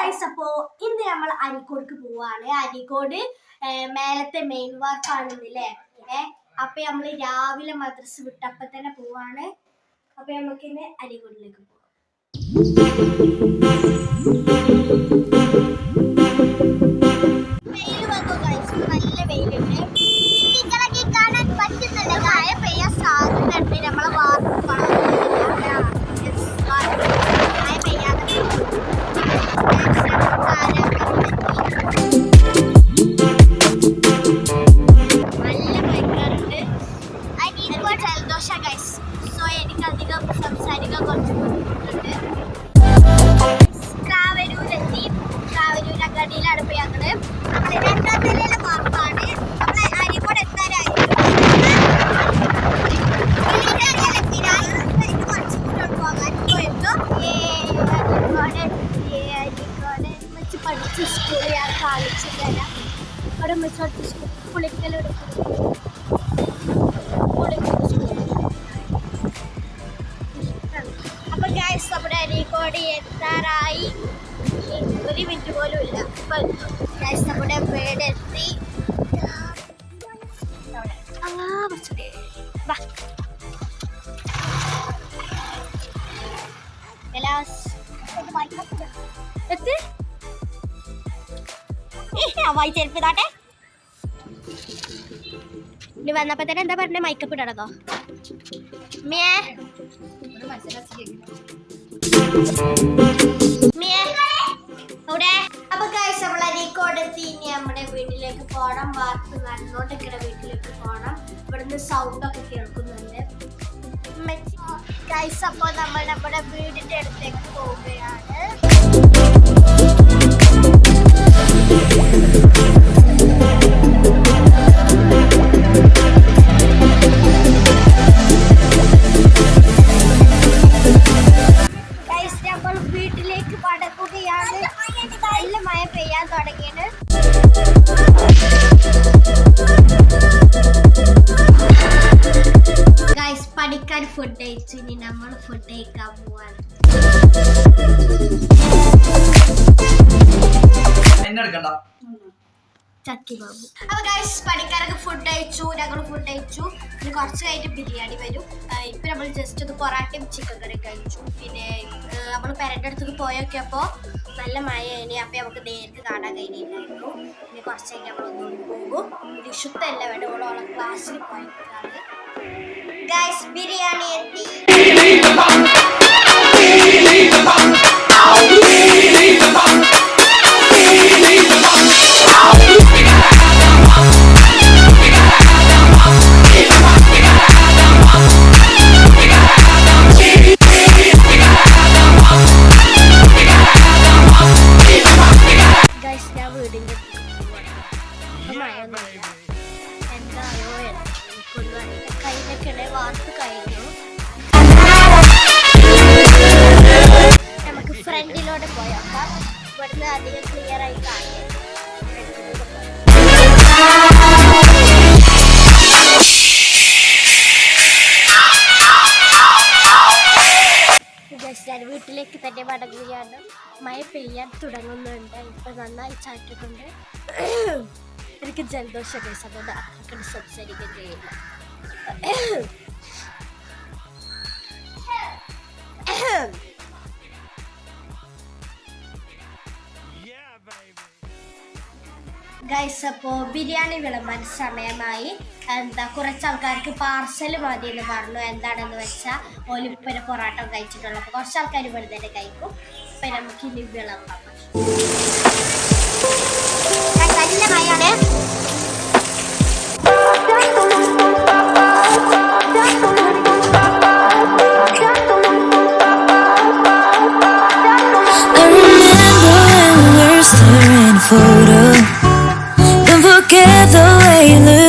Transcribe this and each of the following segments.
Guys ഇന്ന് നമ്മൾ അരിക്കോട്ക്ക് പോവാണ്. അരിക്കോട് മേലത്തെ മെയിൻ വാർക്ക് ആണെന്നില്ലേ ഏ അപ്പൊ നമ്മൾ രാവിലെ മദ്രസ് വിട്ടപ്പ തന്നെ പോവാണ്. അപ്പൊ നമുക്ക് ഇന്ന് അരിക്കോടിലേക്ക് പോവാം. കാവരൂരെത്തി. കാവരൂർ അങ്ങാടിയിലാണ് പോയി ഞങ്ങൾ. നമ്മൾ രണ്ടാം നിലയിലെ പാർക്കാണ്. നമ്മളെ അരിക്കോട് എത്താനായി പഠിച്ച സ്കൂളിൽ ഞാൻ കാണിച്ചു തരാം അവിടെ മിസ് പഠിച്ച സ്കൂൾ പുളിക്കലോട് നമ്മുടെ അരീക്കോട് എത്താറായി ഒരു മിനിറ്റ് പോലും ഇല്ല. ഗൈസ് നമ്മുടെ വീട് എത്തി. എത്തി. ഇനി വന്നപ്പോ തന്നെ എന്താ പറഞ്ഞ? മൈക്കപ്പ് ഇടണതോ മിയേ നമ്മുടെ വീട്ടിലേക്ക് പോണം. വാർത്ത് നടന്നോണ്ടിരിക്കുന്ന വീട്ടിലേക്ക് പോകണം ഇവിടുന്ന് സൗണ്ട് ഒക്കെ കേൾക്കുന്നുണ്ട്. ഗൈസ് അപ്പോൾ നമ്മൾ നമ്മുടെ വീടിന്റെ അടുത്തേക്ക് പോവുകയാണ്. ഇനി നമ്മൾ ഫുഡ് കഴിക്കാൻ പോവാണ്. ചക്കി ബാബു. അപ്പൊ ഗൈസ് പണിക്കാരൊക്കെ ഫുഡ് കഴിച്ചു ഞങ്ങൾ ഫുഡ് കഴിച്ചു. ഇനി കുറച്ച് കഴിഞ്ഞിട്ട് ബിരിയാണി വരും. ഇപ്പൊ നമ്മൾ ജസ്റ്റ് ഒന്ന് പൊറാട്ടയും ചിക്കൻ കറിയും കഴിച്ചു. പിന്നെ നമ്മൾ പെരന്റെ അടുത്തേക്ക് പോയൊക്കെയപ്പോൾ നല്ല മഴയാണ് അപ്പൊ നമുക്ക് നേരിട്ട് കാണാൻ കഴിഞ്ഞില്ലായിരുന്നു. പിന്നെ കുറച്ച് കഴിഞ്ഞ് നമ്മൾ ഒന്നുകൂടി പോകും. ഇഷുത്തല്ല വേണ്ട. ഓളോളം ക്ലാസ്സിൽ പോയിട്ടാണ് ഗൈസ് ബിരിയാണി എത്തി മഴയൊന്നുമില്ല എന്തായോ എനിക്കൊന്നും അറിയില്ല കയ്യിലൊക്കെ വാർത്ത് കഴിഞ്ഞു. നമുക്ക് ഫ്രണ്ടിലൂടെ പോയോക്കാം ഇവിടുന്ന് അധികം ക്ലിയർ ആയി ഞാൻ വീട്ടിലേക്ക് തന്നെ മടങ്ങുകയാണ്. മഴ പെയ്യാൻ തുടങ്ങുന്നുണ്ട്. ഇപ്പൊ നന്നായി ചാറ്റിട്ടുണ്ട്. എനിക്ക് ജലദോഷം കേസ് അതുകൊണ്ട് അത്രക്കണ്ട് സംസാരിക്കാൻ കഴിയില്ല. ഗൈസ് അപ്പോൾ ബിരിയാണി വിളമ്പാൻ സമയമായി. എന്താ കുറച്ച് ആൾക്കാർക്ക് പാർസൽ മതി എന്ന് പറഞ്ഞു. എന്താണെന്ന് വെച്ചാൽ ഒലിപ്പന പൊറാട്ട കഴിച്ചിട്ടുള്ളൂ. അപ്പോൾ കുറച്ച് ആൾക്കാർ വെറുതെ കഴിക്കും. അപ്പം നമുക്ക് ഇനി വിളമ്പാം. നല്ല മഴയാണ്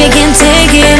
We can take it